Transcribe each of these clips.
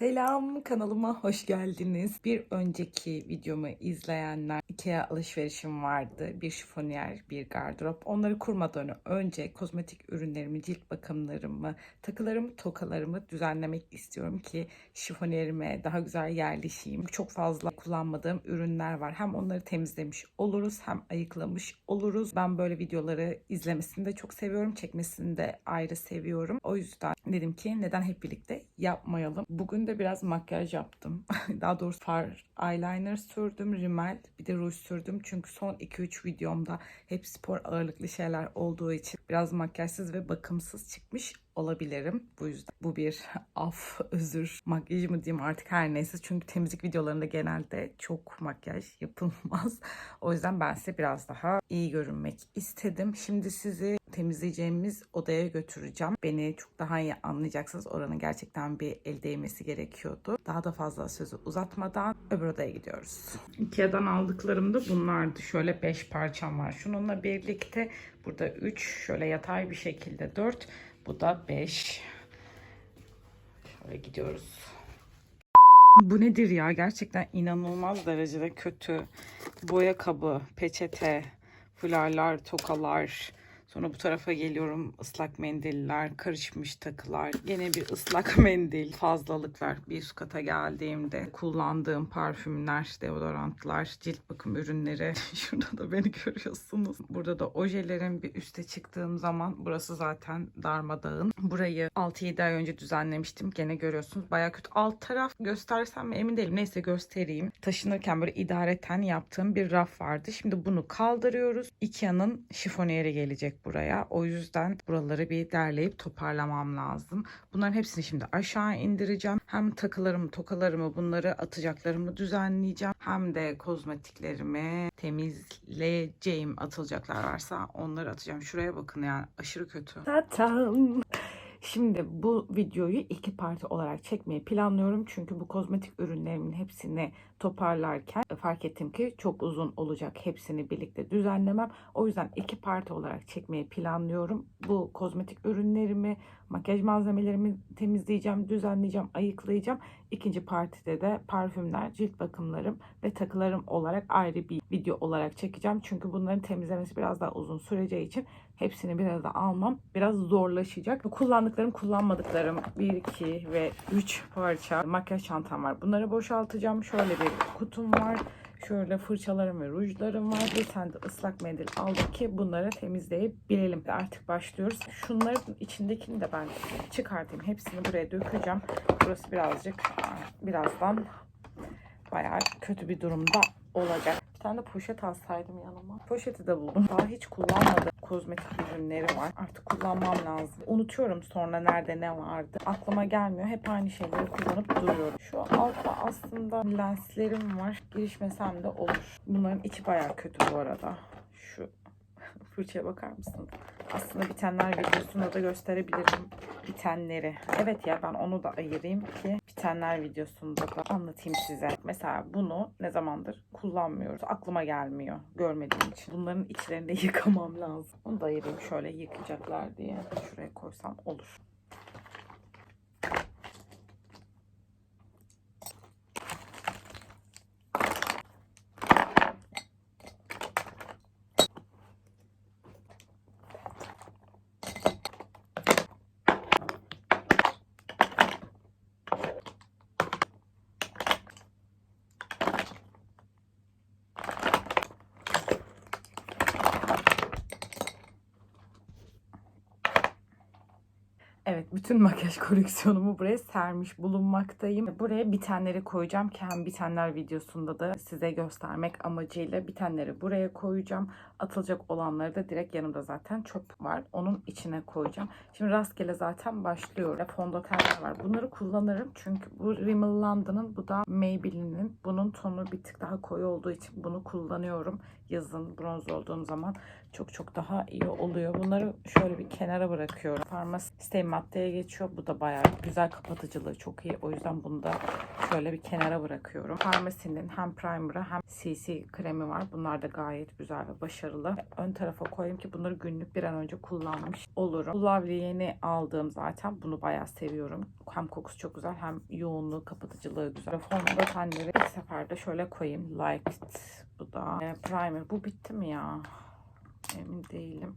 Selam kanalıma hoş geldiniz. Bir önceki videomu izleyenler Ikea alışverişim vardı. Bir şifoniyer, bir gardırop. Onları kurmadan önce kozmetik ürünlerimi, cilt bakımlarımı, takılarımı, tokalarımı düzenlemek istiyorum ki şifonierime daha güzel yerleşeyim. Çok fazla kullanmadığım ürünler var. Hem onları temizlemiş oluruz hem ayıklamış oluruz. Ben böyle videoları izlemesini de çok seviyorum. Çekmesini de ayrı seviyorum. O yüzden dedim ki neden hep birlikte yapmayalım. Bugün de biraz makyaj yaptım. Daha doğrusu far eyeliner sürdüm, rimel bir de ruj sürdüm. Çünkü son 2-3 videomda hep spor ağırlıklı şeyler olduğu için biraz makyajsız ve bakımsız çıkmış olabilirim. Bu yüzden bu bir af, özür, makyaj mı diyeyim artık her neyse. Çünkü temizlik videolarında genelde çok makyaj yapılmaz. O yüzden ben size biraz daha iyi görünmek istedim. Şimdi sizi temizleyeceğimiz odaya götüreceğim. Beni çok daha iyi anlayacaksınız. Oranın gerçekten bir el değmesi gerekiyordu. Daha da fazla sözü uzatmadan öbür odaya gidiyoruz. Ikea'dan aldıklarım da bunlardı. Şöyle 5 parçam var. Şununla birlikte burada 3 şöyle yatay bir şekilde 4 bu da 5. Şöyle gidiyoruz. Bu nedir ya? Gerçekten inanılmaz derecede kötü. Boya kabı, peçete, fularlar, tokalar. Sonra bu tarafa geliyorum ıslak mendiller, karışmış takılar. Gene bir ıslak mendil, fazlalıklar. Bir üst kata geldiğimde kullandığım parfümler, deodorantlar, cilt bakım ürünleri. Şurada da beni görüyorsunuz. Burada da ojelerim bir üste çıktığım zaman burası zaten darmadağın. Burayı 6-7 ay önce düzenlemiştim. Gene görüyorsunuz. Baya kötü. Alt taraf göstersem mi emin değilim. Neyse göstereyim. Taşınırken böyle idareten yaptığım bir raf vardı. Şimdi bunu kaldırıyoruz. Ikea'nın şifoniyeri gelecek buraya. O yüzden buraları bir derleyip toparlamam lazım. Bunların hepsini şimdi aşağı indireceğim. Hem takılarımı, tokalarımı, bunları atacaklarımı düzenleyeceğim. Hem de kozmetiklerimi temizleyeceğim atılacaklar varsa onları atacağım. Şuraya bakın yani aşırı kötü. Tatam. Şimdi bu videoyu iki parti olarak çekmeyi planlıyorum. Çünkü bu kozmetik ürünlerimin hepsini toparlarken fark ettim ki çok uzun olacak. Hepsini birlikte düzenlemem. O yüzden iki parti olarak çekmeyi planlıyorum. Bu kozmetik ürünlerimi, makyaj malzemelerimi temizleyeceğim, düzenleyeceğim, ayıklayacağım. İkinci partide de parfümler, cilt bakımlarım ve takılarım olarak ayrı bir video olarak çekeceğim. Çünkü bunların temizlemesi biraz daha uzun süreceği için hepsini bir arada almam biraz zorlaşacak. Kullandıklarım, kullanmadıklarım 1, 2 ve 3 parça makyaj çantam var. Bunları boşaltacağım. Şöyle bir kutum var. Şöyle fırçalarım ve rujlarım var. Bir tane de ıslak mendil aldık ki bunları temizleyebilelim. Artık başlıyoruz. Şunların içindekini de ben çıkartayım. Hepsini buraya dökeceğim. Burası birazcık birazdan bayağı kötü bir durumda olacak. Bir tane de poşet alsaydım yanıma. Poşeti de buldum. Daha hiç kullanmadığım kozmetik ürünleri var. Artık kullanmam lazım. Unutuyorum sonra nerede ne vardı. Aklıma gelmiyor. Hep aynı şeyleri kullanıp duruyorum. Şu altta aslında lenslerim var. Girişmesem de olur. Bunların içi bayağı kötü bu arada. Şu fırçaya bakar mısın? Aslında bitenler videosunda da gösterebilirim bitenleri. Evet ya ben onu da ayırayım ki bitenler videosunda da anlatayım size. Mesela bunu ne zamandır kullanmıyoruz. Aklıma gelmiyor görmediğim için. Bunların içlerini de yıkamam lazım. Onu da ayırayım şöyle yıkayacaklar diye. Şuraya koysam olur. Evet, bütün makyaj koleksiyonumu buraya sermiş bulunmaktayım. Buraya bitenleri koyacağım hem bitenler videosunda da size göstermek amacıyla bitenleri buraya koyacağım. Atılacak olanları da direkt yanımda zaten çöp var. Onun içine koyacağım. Şimdi rastgele zaten başlıyorum. Fondötenler var. Bunları kullanırım çünkü bu Rimmel London'ın bu da Maybelline'in. Bunun tonu bir tık daha koyu olduğu için bunu kullanıyorum. Yazın bronz olduğum zaman çok çok daha iyi oluyor. Bunları şöyle bir kenara bırakıyorum. Farmasi maddeye diye geçiyor. Bu da bayağı güzel kapatıcılığı çok iyi. O yüzden bunu da şöyle bir kenara bırakıyorum. Pharmacy'nin hem primer'ı hem CC kremi var. Bunlar da gayet güzel ve başarılı. Ön tarafa koyayım ki bunları günlük bir an önce kullanmış olurum. Bu Lovely yeni aldığım zaten. Bunu bayağı seviyorum. Hem kokusu çok güzel hem yoğunluğu, kapatıcılığı güzel. Fondötenleri ilk seferde şöyle koyayım. Liked bu da. E, Bu bitti mi ya? Emin değilim.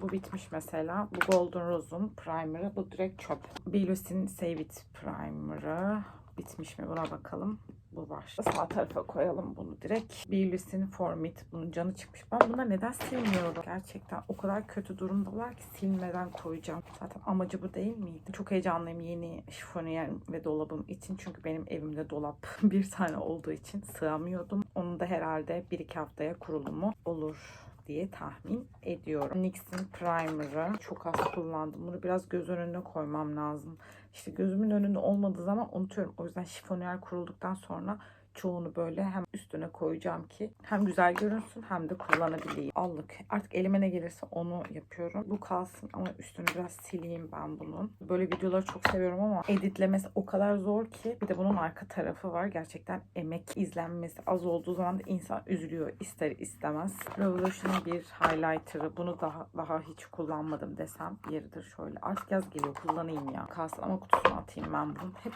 Bu bitmiş mesela. Bu Golden Rose'un primer'ı. Bu direkt çöp. Belus'in Save It primer'ı. Bitmiş mi? Buna bakalım. Bu var. Sağ tarafa koyalım bunu direkt. Belus'in Formit. Bunun canı çıkmış. Ben bunları neden silmiyorum? Gerçekten o kadar kötü durumdalar ki silmeden koyacağım. Zaten amacı bu değil miydi? Çok heyecanlıyım yeni şifoniyer ve dolabım için. Çünkü benim evimde dolap bir tane olduğu için sığamıyordum. Onun da herhalde 1-2 haftaya kurulumu olur diye tahmin ediyorum. NYX'in primer'ı çok az kullandım. Bunu biraz göz önüne koymam lazım. İşte gözümün önünde olmadığı zaman unutuyorum. O yüzden şifoniyer kurulduktan sonra çoğunu böyle hem üstüne koyacağım ki hem güzel görünsün hem de kullanabileyim. Allık. Artık elime ne gelirse onu yapıyorum. Bu kalsın ama üstünü biraz sileyim ben bunun. Böyle videoları çok seviyorum ama editlemesi o kadar zor ki. Bir de bunun arka tarafı var. Gerçekten emek izlenmesi az olduğu zaman da insan üzülüyor ister istemez. Revolution'ın bir highlighter'ı. Bunu daha daha hiç kullanmadım desem yeridir şöyle. Artık yaz geliyor kullanayım ya. Kalsın ama kutusuna atayım ben bunun. Hep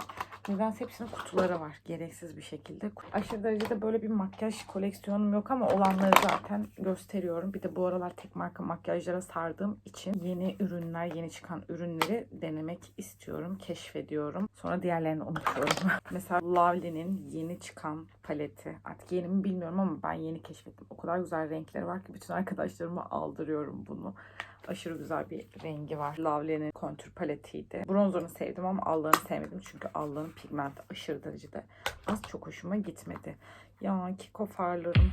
Nedense hepsinin kutuları var. Gereksiz bir şekilde. Aşırı derecede böyle bir makyaj koleksiyonum yok ama olanları zaten gösteriyorum. Bir de bu aralar tek marka makyajlara sardığım için yeni ürünler, yeni çıkan ürünleri denemek istiyorum. Keşfediyorum. Sonra diğerlerini unutuyorum. Mesela Lovely'nin yeni çıkan paleti. Artık yeni mi bilmiyorum ama ben yeni keşfettim. O kadar güzel renkleri var ki bütün arkadaşlarıma aldırıyorum bunu. Aşırı güzel bir rengi var. Lavle'nin kontür paletiydi. Bronzer'ını sevdim ama allığını sevmedim. Çünkü allığın pigmenti aşırı derecede az çok hoşuma gitmedi. Ya Kiko farlarım.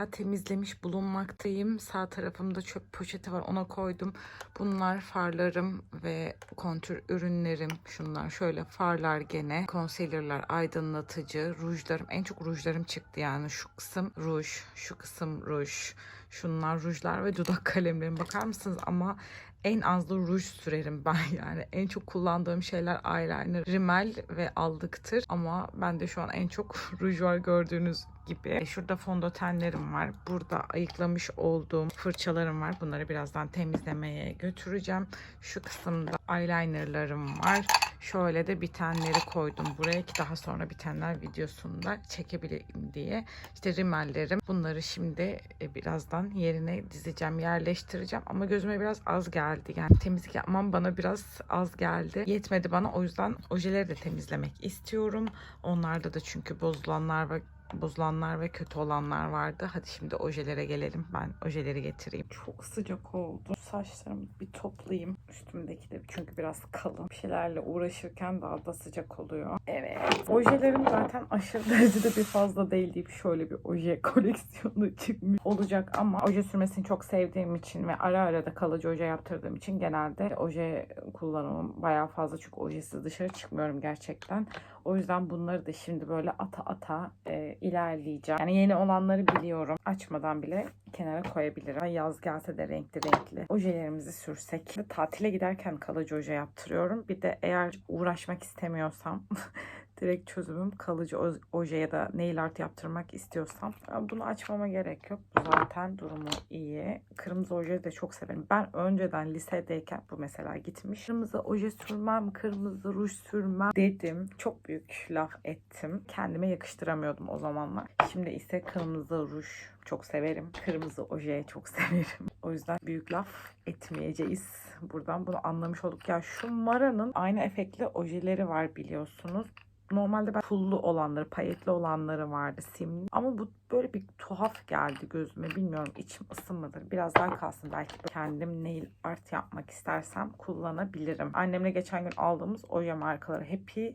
Bayağı temizlemiş bulunmaktayım. Sağ tarafımda çöp poşeti var ona koydum. Bunlar farlarım ve kontür ürünlerim. Şunlar şöyle farlar gene. Concealer'lar, aydınlatıcı, rujlarım. En çok rujlarım çıktı yani. Şu kısım ruj, şu kısım ruj. Şunlar rujlar ve dudak kalemlerim. Bakar mısınız ama en az da ruj sürerim ben yani. En çok kullandığım şeyler eyeliner, rimel ve allıktır. Ama bende şu an en çok ruj var gördüğünüz gibi. E, Şurada fondötenlerim var. Burada ayıklamış olduğum fırçalarım var. Bunları birazdan temizlemeye götüreceğim. Şu kısımda eyelinerlarım var. Şöyle de bitenleri koydum buraya ki daha sonra bitenler videosunda çekebileyim diye. İşte rimellerim. Bunları şimdi e, birazdan yerine dizeceğim, yerleştireceğim. Ama gözüme biraz az geldi. Yani temizlik yapmam bana biraz az geldi. Yetmedi bana. O yüzden ojeleri de temizlemek istiyorum. Onlarda da çünkü bozulanlar ve bozulanlar ve kötü olanlar vardı. Hadi şimdi ojelere gelelim. Ben ojeleri getireyim. Çok sıcak oldu. Saçlarımı bir toplayayım. Üstümdeki de çünkü biraz kalın. Bir şeylerle uğraşırken daha da sıcak oluyor. Evet. Ojelerim zaten aşırı derecede bir fazla değil deyip şöyle bir oje koleksiyonu çıkmış olacak ama oje sürmesini çok sevdiğim için ve ara ara da kalıcı oje yaptırdığım için genelde oje kullanımım bayağı fazla çünkü ojesiz dışarı çıkmıyorum gerçekten. O yüzden bunları da şimdi böyle ata ata e, ilerleyeceğim. Yani yeni olanları biliyorum. Açmadan bile kenara koyabilirim. Yaz gelse de renkli renkli. Ojelerimizi sürsek. Tatile giderken kalıcı oje yaptırıyorum. Bir de eğer uğraşmak istemiyorsam direkt çözümüm kalıcı oje ya da nail art yaptırmak istiyorsam bunu açmama gerek yok. Bu Zaten durumu iyi. Kırmızı oje de çok severim. Ben önceden lisedeyken bu mesela gitmiş. Kırmızı oje sürmem, kırmızı ruj sürmem dedim. Çok büyük laf ettim. Kendime yakıştıramıyordum o zamanlar. Şimdi ise kırmızı ruj çok severim. Kırmızı oje çok severim. O yüzden büyük laf etmeyeceğiz. Buradan bunu anlamış olduk. Ya şu Mara'nın aynı efektli ojeleri var biliyorsunuz. Normalde ben pullu olanları, payetli olanları vardı simli. Ama bu böyle bir tuhaf geldi gözüme. Bilmiyorum içim ısınmadı. Biraz daha kalsın belki kendim nail art yapmak istersem kullanabilirim. Annemle geçen gün aldığımız oje markaları Happy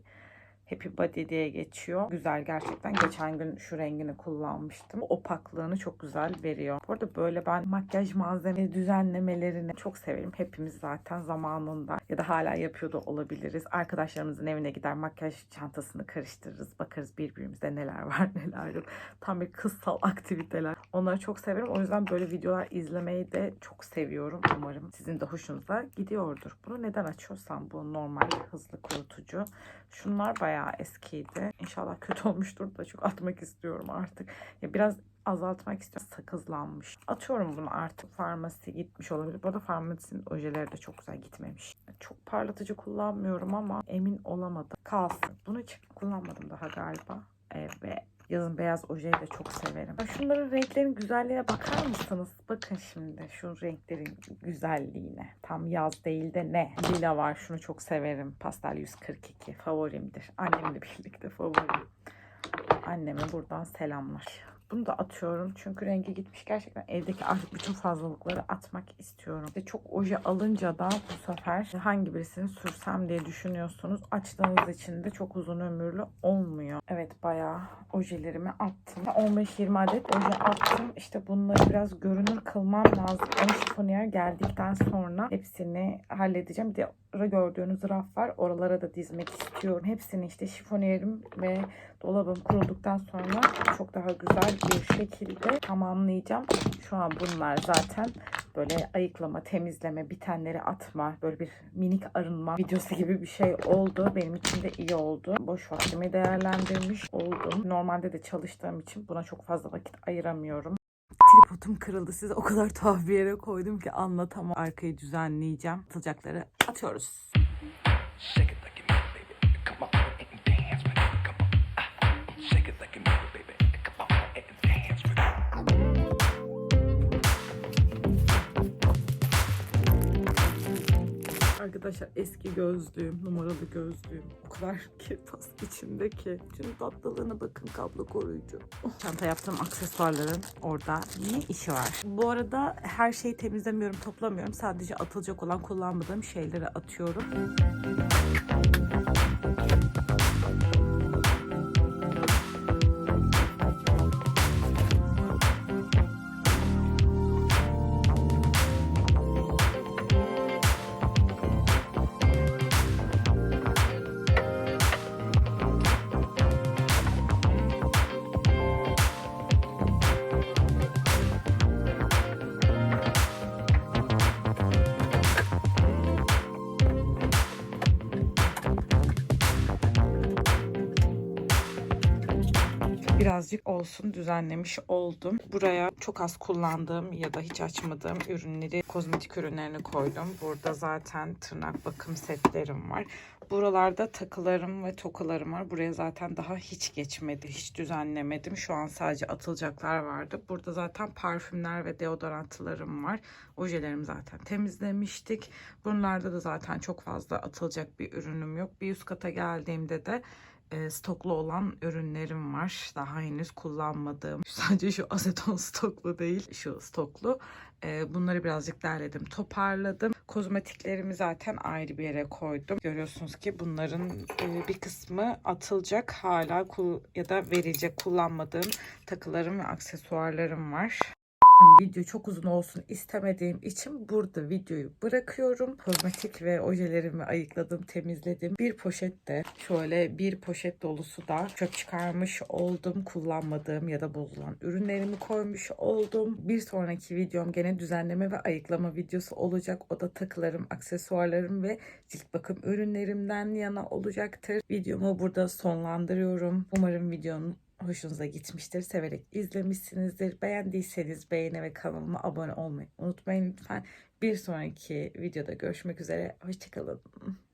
Happy Body diye geçiyor. Güzel gerçekten. Geçen gün şu rengini kullanmıştım. Opaklığını çok güzel veriyor. Bu arada böyle ben makyaj malzeme düzenlemelerini çok severim. Hepimiz zaten zamanında ya da hala yapıyor da olabiliriz. Arkadaşlarımızın evine gider makyaj çantasını karıştırırız. Bakarız birbirimize neler var neler yok. Tam bir kızsal aktiviteler. Onları çok severim. O yüzden böyle videolar izlemeyi de çok seviyorum. Umarım sizin de hoşunuza gidiyordur. Bunu neden açıyorsam bu normal hızlı kurutucu. Şunlar bayağı eskiydi. İnşallah kötü olmuştur da çok atmak istiyorum artık. Ya biraz azaltmak istiyorum. Sakızlanmış. Atıyorum bunu artık. Farmasi gitmiş olabilir. Bu arada farmasinin ojeleri de çok güzel gitmemiş. Çok parlatıcı kullanmıyorum ama emin olamadım. Kalsın. Bunu hiç kullanmadım daha galiba. Evet. Yazın beyaz ojeyi de çok severim. Şunların renklerin güzelliğine bakar mısınız? Bakın şimdi şu renklerin güzelliğine. Tam yaz değil de ne? Lila var. Şunu çok severim. Pastel 142 favorimdir. Annemle birlikte favorim. Anneme buradan selamlar. Bunu da atıyorum çünkü rengi gitmiş. Gerçekten evdeki artık bütün fazlalıkları atmak istiyorum. Ve çok oje alınca da bu sefer hangi birisini sürsem diye düşünüyorsunuz. Açtığınız için de çok uzun ömürlü olmuyor. Evet bayağı ojelerimi attım. 15-20 adet oje attım. İşte bunları biraz görünür kılmam lazım. Ön şifoniyer geldikten sonra hepsini halledeceğim. Bir de gördüğünüz raf var. Oralara da dizmek istiyorum. Hepsini işte şifoniyerim ve dolabım kurulduktan sonra çok daha güzel bir şekilde tamamlayacağım. Şu an bunlar zaten böyle ayıklama, temizleme, bitenleri atma, böyle bir minik arınma videosu gibi bir şey oldu. Benim için de iyi oldu. Boş vaktimi değerlendirmiş oldum. Normalde de çalıştığım için buna çok fazla vakit ayıramıyorum. Tripodum kırıldı. Size o kadar tuhaf bir yere koydum ki anlatamam. Arkayı düzenleyeceğim. Atılacakları atıyoruz. Shake it like Arkadaşlar eski gözlüğüm, numaralı gözlüğüm. O kadar kirpas içinde ki. Şunun tatlılığına bakın kablo koruyucu. Oh, Çanta yaptığım aksesuarların orada ne işi var? Bu arada her şeyi temizlemiyorum, toplamıyorum. Sadece atılacak olan kullanmadığım şeyleri atıyorum. Birazcık olsun düzenlemiş oldum. Buraya çok az kullandığım ya da hiç açmadığım ürünleri, kozmetik ürünlerini koydum. Burada zaten tırnak bakım setlerim var. Buralarda takılarım ve tokalarım var. Buraya zaten daha hiç geçmedi. Hiç düzenlemedim. Şu an sadece atılacaklar vardı. Burada zaten parfümler ve deodorantlarım var. Ojelerimi zaten temizlemiştik. Bunlarda da zaten çok fazla atılacak bir ürünüm yok. Bir üst kata geldiğimde de e, stoklu olan ürünlerim var. Daha henüz kullanmadığım. Sadece şu aseton stoklu değil, şu stoklu. E, bunları birazcık derledim, toparladım. Kozmetiklerimi zaten ayrı bir yere koydum. Görüyorsunuz ki bunların e, bir kısmı atılacak hala ya da verilecek kullanmadığım takılarım ve aksesuarlarım var. Video çok uzun olsun istemediğim için burada videoyu bırakıyorum. Kozmetik ve ojelerimi ayıkladım, temizledim. Bir poşette şöyle bir poşet dolusu da çöp çıkarmış oldum. Kullanmadığım ya da bozulan ürünlerimi koymuş oldum. Bir sonraki videom gene düzenleme ve ayıklama videosu olacak. O da takılarım, aksesuarlarım ve cilt bakım ürünlerimden yana olacaktır. Videomu burada sonlandırıyorum. Umarım videonun hoşunuza gitmiştir. Severek izlemişsinizdir. Beğendiyseniz beğeni ve kanalıma abone olmayı unutmayın lütfen. Bir sonraki videoda görüşmek üzere. Hoşçakalın.